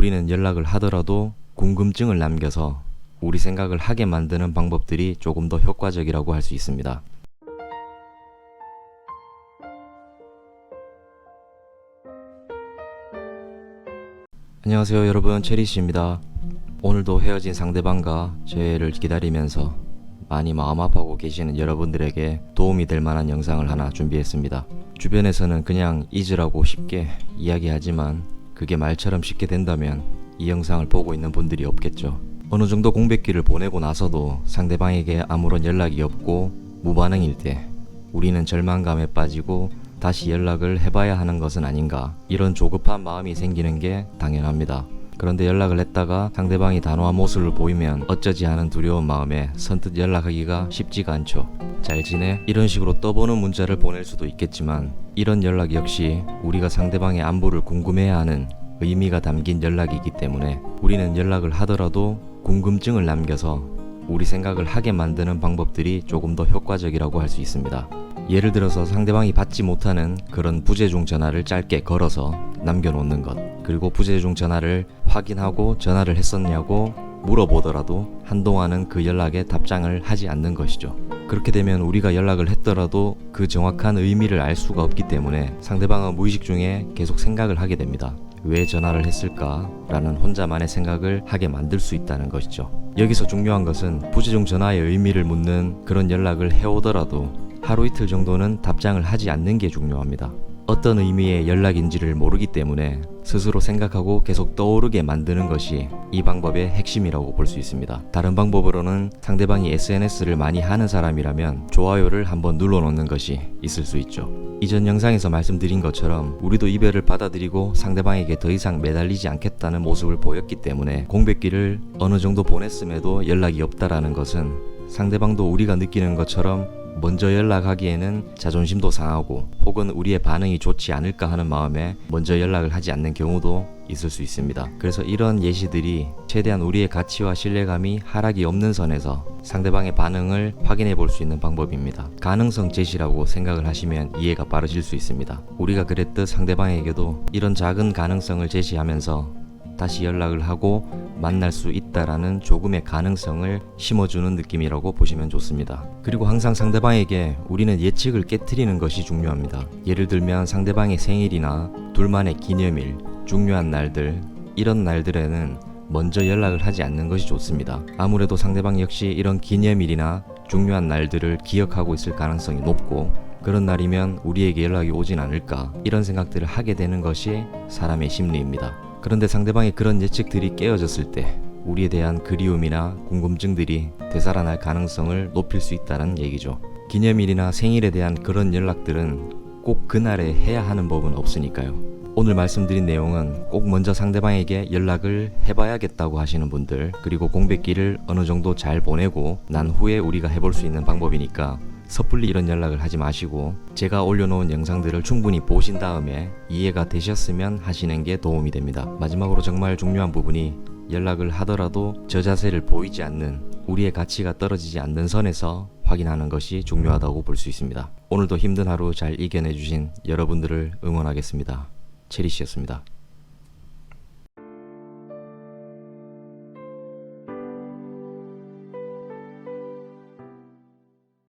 우리는 연락을 하더라도 궁금증을 남겨서 우리 생각을 하게 만드는 방법들이 조금 더 효과적이라고 할 수 있습니다. 안녕하세요 여러분 체리씨입니다. 오늘도 헤어진 상대방과 재회를 기다리면서 많이 마음 아파하고 계시는 여러분들에게 도움이 될 만한 영상을 하나 준비했습니다. 주변에서는 그냥 잊으라고 쉽게 이야기하지만 그게 말처럼 쉽게 된다면 이 영상을 보고 있는 분들이 없겠죠. 어느 정도 공백기를 보내고 나서도 상대방에게 아무런 연락이 없고 무반응일 때 우리는 절망감에 빠지고 다시 연락을 해봐야 하는 것은 아닌가 이런 조급한 마음이 생기는 게 당연합니다. 그런데 연락을 했다가 상대방이 단호한 모습을 보이면 어쩌지 하는 두려운 마음에 선뜻 연락하기가 쉽지가 않죠. 잘 지내? 이런 식으로 떠보는 문자를 보낼 수도 있겠지만 이런 연락 역시 우리가 상대방의 안부를 궁금해야 하는 의미가 담긴 연락이기 때문에 우리는 연락을 하더라도 궁금증을 남겨서 우리 생각을 하게 만드는 방법들이 조금 더 효과적이라고 할 수 있습니다. 예를 들어서 상대방이 받지 못하는 그런 부재중 전화를 짧게 걸어서 남겨놓는 것. 그리고 부재중 전화를 확인하고 전화를 했었냐고 물어보더라도 한동안은 그 연락에 답장을 하지 않는 것이죠. 그렇게 되면 우리가 연락을 했더라도 그 정확한 의미를 알 수가 없기 때문에 상대방은 무의식 중에 계속 생각을 하게 됩니다. 왜 전화를 했을까? 라는 혼자만의 생각을 하게 만들 수 있다는 것이죠. 여기서 중요한 것은 부재중 전화의 의미를 묻는 그런 연락을 해오더라도 하루 이틀 정도는 답장을 하지 않는 게 중요합니다. 어떤 의미의 연락인지를 모르기 때문에 스스로 생각하고 계속 떠오르게 만드는 것이 이 방법의 핵심이라고 볼 수 있습니다. 다른 방법으로는 상대방이 SNS를 많이 하는 사람이라면 좋아요를 한번 눌러놓는 것이 있을 수 있죠. 이전 영상에서 말씀드린 것처럼 우리도 이별을 받아들이고 상대방에게 더 이상 매달리지 않겠다는 모습을 보였기 때문에 공백기를 어느 정도 보냈음에도 연락이 없다라는 것은 상대방도 우리가 느끼는 것처럼 먼저 연락하기에는 자존심도 상하고 혹은 우리의 반응이 좋지 않을까 하는 마음에 먼저 연락을 하지 않는 경우도 있을 수 있습니다. 그래서 이런 예시들이 최대한 우리의 가치와 신뢰감이 하락이 없는 선에서 상대방의 반응을 확인해 볼 수 있는 방법입니다. 가능성 제시라고 생각을 하시면 이해가 빠르실 수 있습니다. 우리가 그랬듯 상대방에게도 이런 작은 가능성을 제시하면서 다시 연락을 하고 만날 수 있다라는 조금의 가능성을 심어주는 느낌이라고 보시면 좋습니다. 그리고 항상 상대방에게 우리는 예측을 깨뜨리는 것이 중요합니다. 예를 들면 상대방의 생일이나 둘만의 기념일, 중요한 날들, 이런 날들에는 먼저 연락을 하지 않는 것이 좋습니다. 아무래도 상대방 역시 이런 기념일이나 중요한 날들을 기억하고 있을 가능성이 높고 그런 날이면 우리에게 연락이 오진 않을까 이런 생각들을 하게 되는 것이 사람의 심리입니다. 그런데 상대방의 그런 예측들이 깨어졌을 때 우리에 대한 그리움이나 궁금증들이 되살아날 가능성을 높일 수 있다는 얘기죠. 기념일이나 생일에 대한 그런 연락들은 꼭 그날에 해야 하는 법은 없으니까요. 오늘 말씀드린 내용은 꼭 먼저 상대방에게 연락을 해봐야겠다고 하시는 분들, 그리고 공백기를 어느 정도 잘 보내고 난 후에 우리가 해볼 수 있는 방법이니까 섣불리 이런 연락을 하지 마시고 제가 올려놓은 영상들을 충분히 보신 다음에 이해가 되셨으면 하시는 게 도움이 됩니다. 마지막으로 정말 중요한 부분이 연락을 하더라도 저 자세를 보이지 않는 우리의 가치가 떨어지지 않는 선에서 확인하는 것이 중요하다고 볼 수 있습니다. 오늘도 힘든 하루 잘 이겨내주신 여러분들을 응원하겠습니다. 체리씨였습니다.